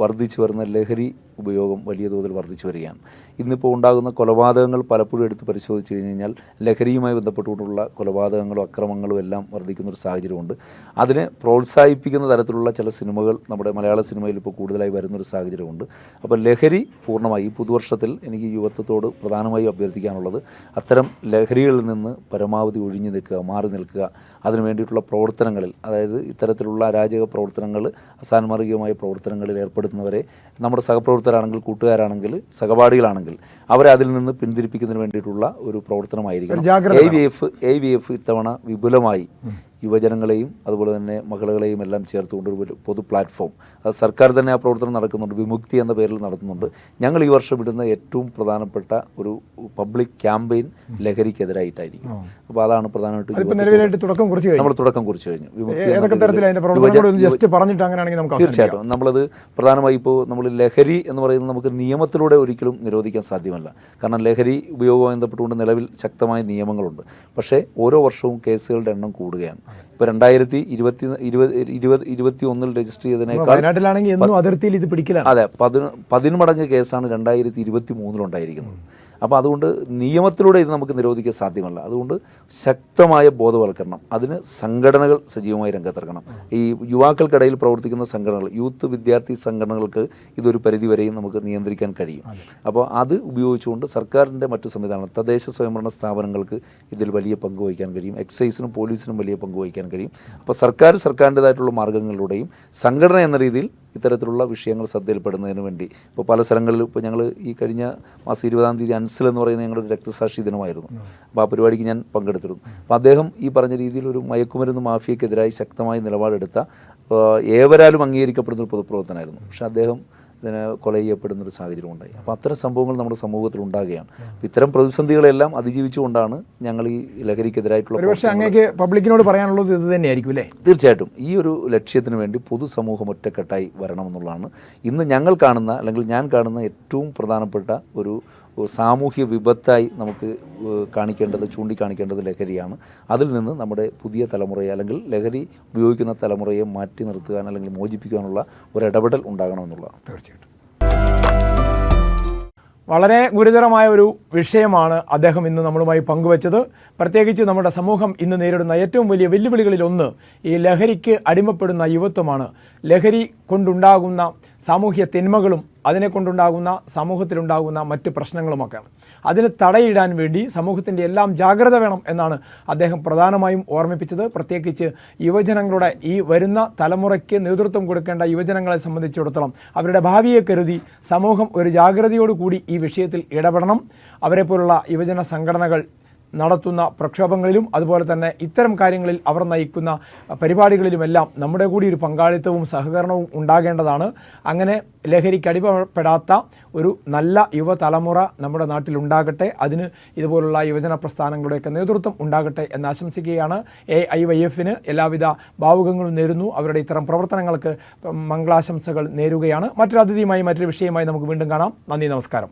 വർദ്ധിച്ചു വരുന്ന ലഹരി ഉപയോഗം വലിയ തോതിൽ വർദ്ധിച്ചു വരികയാണ്. ഇന്നിപ്പോൾ ഉണ്ടാകുന്ന കൊലപാതകങ്ങൾ പലപ്പോഴും എടുത്ത് പരിശോധിച്ച് കഴിഞ്ഞ് കഴിഞ്ഞാൽ ലഹരിയുമായി ബന്ധപ്പെട്ടുകൊണ്ടുള്ള കൊലപാതകങ്ങളും അക്രമങ്ങളും എല്ലാം വർദ്ധിക്കുന്ന ഒരു സാഹചര്യമുണ്ട്. അതിനെ പ്രോത്സാഹിപ്പിക്കുന്ന തരത്തിലുള്ള ചില സിനിമകൾ നമ്മുടെ മലയാള സിനിമയിൽ ഇപ്പോൾ കൂടുതലായി വരുന്നൊരു സാഹചര്യമുണ്ട്. അപ്പോൾ ലഹരി പൂർണമായി ഈ പുതുവർഷത്തിൽ എനിക്ക് യുവത്വത്തോട് പ്രധാനമായും അഭ്യർത്ഥിക്കാനുള്ളത് അത്തരം ലഹരികളിൽ നിന്ന് പരമാവധി ഒഴിഞ്ഞു നിൽക്കുക മാറി നിൽക്കുക അതിനു വേണ്ടിയിട്ടുള്ള പ്രവർത്തനങ്ങളിൽ അതായത് ഇത്തരത്തിലുള്ള അരാജക പ്രവർത്തനങ്ങൾ അസാൻമാർഗികമായ പ്രവർത്തനങ്ങളിൽ ഏർപ്പെടുത്തുന്നവരെ നമ്മുടെ സഹപ്രവർത്തകരാണെങ്കിൽ കൂട്ടുകാരാണെങ്കിൽ സഹപാഠികളാണെങ്കിൽ അവരെ അതിൽ നിന്ന് പിന്തിരിപ്പിക്കുന്നതിന് വേണ്ടിയിട്ടുള്ള ഒരു പ്രവർത്തനമായിരിക്കും A V F A V F ഇത്തവണ വിപുലമായി യുവജനങ്ങളെയും അതുപോലെ തന്നെ മഹിളകളെയും എല്ലാം ചേർത്തുകൊണ്ട് ഒരു പൊതു പ്ലാറ്റ്ഫോം അത് സർക്കാർ തന്നെ ആ പ്രവർത്തനം നടക്കുന്നുണ്ട്. വിമുക്തി എന്ന പേരിൽ നടത്തുന്നുണ്ട്. ഞങ്ങൾ ഈ വർഷം ഇടുന്ന ഏറ്റവും പ്രധാനപ്പെട്ട ഒരു പബ്ലിക് ക്യാമ്പയിൻ ലഹരിക്കെതിരായിട്ടായിരിക്കും. അപ്പോൾ അതാണ് പ്രധാനമായിട്ടും തുടക്കം കുറിച്ച് നമ്മൾ തുടക്കം കുറിച്ച് കഴിഞ്ഞു. തീർച്ചയായിട്ടും. നമ്മളത് പ്രധാനമായി ഇപ്പോൾ നമ്മൾ ലഹരി എന്ന് പറയുന്നത് നമുക്ക് നിയമത്തിലൂടെ ഒരിക്കലും നിരോധിക്കാൻ സാധ്യമല്ല. കാരണം ലഹരി ഉപയോഗവുമായി ബന്ധപ്പെട്ടുകൊണ്ട് നിലവിൽ ശക്തമായ നിയമങ്ങളുണ്ട്. പക്ഷേ ഓരോ വർഷവും കേസുകളുടെ എണ്ണം കൂടുകയാണ്. ഇപ്പോൾ രണ്ടായിരത്തി ഇരുപത്തി ഇരുപത് ഇരുപത് ഇരുപത്തി ഒന്നിൽ രജിസ്റ്റർ ചെയ്തതിനേക്കാൾ വയനാട്ടിലാണെങ്കിൽ അതിർത്തിയിൽ ഇത് പിടിക്കലാണ്. അതെ പതിന് പതിന് മടങ്ങ് കേസാണ് രണ്ടായിരത്തി ഇരുപത്തി മൂന്നിലുണ്ടായിരിക്കുന്നത് അപ്പോൾ അതുകൊണ്ട് നിയമത്തിലൂടെ ഇത് നമുക്ക് നിരോധിക്കാൻ സാധ്യമല്ല. അതുകൊണ്ട് ശക്തമായ ബോധവൽക്കരണം അതിന് സംഘടനകൾ സജീവമായി രംഗത്തിറക്കണം ഈ യുവാക്കൾക്കിടയിൽ പ്രവർത്തിക്കുന്ന സംഘടനകൾ യൂത്ത് വിദ്യാർത്ഥി സംഘടനകൾക്ക് ഇതൊരു പരിധിവരെയും നമുക്ക് നിയന്ത്രിക്കാൻ കഴിയും. അപ്പോൾ അത് ഉപയോഗിച്ചുകൊണ്ട് സർക്കാരിന്റെ മറ്റു സംവിധാനം തദ്ദേശ സ്വയംഭരണ സ്ഥാപനങ്ങൾക്ക് ഇതിൽ വലിയ പങ്ക് വഹിക്കാൻ കഴിയും. എക്സൈസിനും പോലീസിനും വലിയ പങ്ക് വഹിക്കാൻ കഴിയും. അപ്പോൾ സർക്കാർ സർക്കാരിന്റെതായിട്ടുള്ള മാർഗങ്ങളിലൂടെയും സംഘടന എന്ന രീതിയിൽ ഇത്തരത്തിലുള്ള വിഷയങ്ങൾ ശ്രദ്ധയിൽപ്പെടുന്നതിന് വേണ്ടി. ഇപ്പോൾ പല സ്ഥലങ്ങളിലും ഇപ്പോൾ ഞങ്ങൾ ഈ കഴിഞ്ഞ മാസം ഇരുപതാം തീയതി അൻസിൽ എന്ന് പറയുന്ന ഞങ്ങളുടെ ഒരു രക്തസാക്ഷി ദിനമായിരുന്നു. അപ്പോൾ ആ പരിപാടിക്ക് ഞാൻ പങ്കെടുത്തിരുന്നു. അപ്പോൾ അദ്ദേഹം ഈ പറഞ്ഞ രീതിയിൽ ഒരു മയക്കുമരുന്ന് മാഫിയക്കെതിരായി ശക്തമായ നിലപാടെടുത്ത ഏവരാലും അംഗീകരിക്കപ്പെടുന്ന ഒരു പൊതുപ്രവർത്തനമായിരുന്നു പക്ഷേ അദ്ദേഹം ഇതിനെ കൊല ചെയ്യപ്പെടുന്ന ഒരു സാഹചര്യം ഉണ്ടായി. അപ്പോൾ അത്തരം സംഭവങ്ങൾ നമ്മുടെ സമൂഹത്തിൽ ഉണ്ടാകുകയാണ്. ഇത്തരം പ്രതിസന്ധികളെല്ലാം അതിജീവിച്ചുകൊണ്ടാണ് ഞങ്ങൾ ഈ ലഹരിക്കെതിരായിട്ടുള്ള പക്ഷേ അങ്ങേക്ക് പബ്ലിക്കിനോട് പറയാനുള്ളത് ഇത് തന്നെയായിരിക്കും അല്ലേ? തീർച്ചയായിട്ടും. ഈ ഒരു ലക്ഷ്യത്തിന് വേണ്ടി പൊതുസമൂഹം ഒറ്റക്കെട്ടായി വരണമെന്നുള്ളതാണ്. ഇന്ന് ഞങ്ങൾ കാണുന്ന അല്ലെങ്കിൽ ഞാൻ കാണുന്ന ഏറ്റവും പ്രധാനപ്പെട്ട ഒരു സാമൂഹ്യ വിപത്തായി നമുക്ക് കാണിക്കേണ്ടത് ചൂണ്ടിക്കാണിക്കേണ്ടത് ലഹരിയാണ്. അതിൽ നിന്ന് നമ്മുടെ പുതിയ തലമുറയെ അല്ലെങ്കിൽ ലഹരി ഉപയോഗിക്കുന്ന തലമുറയെ മാറ്റി നിർത്തുവാൻ അല്ലെങ്കിൽ മോചിപ്പിക്കാനുള്ള ഒരു ഇടപെടൽ ഉണ്ടാകണമെന്നുള്ളതാണ്. തീർച്ചയായിട്ടും. വളരെ ഗുരുതരമായ ഒരു വിഷയമാണ് അദ്ദേഹം ഇന്ന് നമ്മളുമായി പങ്കുവച്ചത്. പ്രത്യേകിച്ച് നമ്മുടെ സമൂഹം ഇന്ന് നേരിടുന്ന ഏറ്റവും വലിയ വെല്ലുവിളികളിൽ ഒന്ന് ഈ ലഹരിക്ക് അടിമപ്പെടുന്ന യുവത്വമാണ്. ലഹരി കൊണ്ടുണ്ടാകുന്ന സാമൂഹ്യ തിന്മകളും അതിനെ കൊണ്ടുണ്ടാകുന്ന സമൂഹത്തിലുണ്ടാകുന്ന മറ്റ് പ്രശ്നങ്ങളുമൊക്കെയാണ്. അതിന് തടയിടാൻ വേണ്ടി സമൂഹത്തിന്റെ എല്ലാം ജാഗ്രത വേണം എന്നാണ് അദ്ദേഹം പ്രധാനമായും ഓർമ്മിപ്പിച്ചത്. പ്രത്യേകിച്ച് യുവജനങ്ങളുടെ ഈ വരുന്ന തലമുറയ്ക്ക് നേതൃത്വം കൊടുക്കേണ്ട യുവജനങ്ങളെ സംബന്ധിച്ചിടത്തോളം അവരുടെ ഭാവിയെ കരുതി സമൂഹം ഒരു ജാഗ്രതയോടുകൂടി ഈ വിഷയത്തിൽ ഇടപെടണം. അവരെപ്പോലുള്ള യുവജന സംഘടനകൾ നടത്തുന്ന പ്രക്ഷോഭങ്ങളിലും അതുപോലെ തന്നെ ഇത്തരം കാര്യങ്ങളിൽ അവർ നയിക്കുന്ന പരിപാടികളിലുമെല്ലാം നമ്മുടെ കൂടി ഒരു പങ്കാളിത്തവും സഹകരണവും ഉണ്ടാകേണ്ടതാണ്. അങ്ങനെ ലഹരിക്ക് അടിപ്പെടാത്ത ഒരു നല്ല യുവതലമുറ നമ്മുടെ നാട്ടിലുണ്ടാകട്ടെ അതിന് ഇതുപോലുള്ള യുവജന പ്രസ്ഥാനങ്ങളുടെയൊക്കെ നേതൃത്വം ഉണ്ടാകട്ടെ എന്ന് ആശംസിക്കുകയാണ്. എ ഐ വൈ എഫിന് എല്ലാവിധ ഭാവുകങ്ങളും നേരുന്നു. അവരുടെ ഇത്തരം പ്രവർത്തനങ്ങൾക്ക് മംഗളാശംസകൾ നേരുകയാണ്. മറ്റൊരു അതിഥിയുമായി മറ്റൊരു വിഷയമായി നമുക്ക് വീണ്ടും കാണാം. നന്ദി നമസ്കാരം.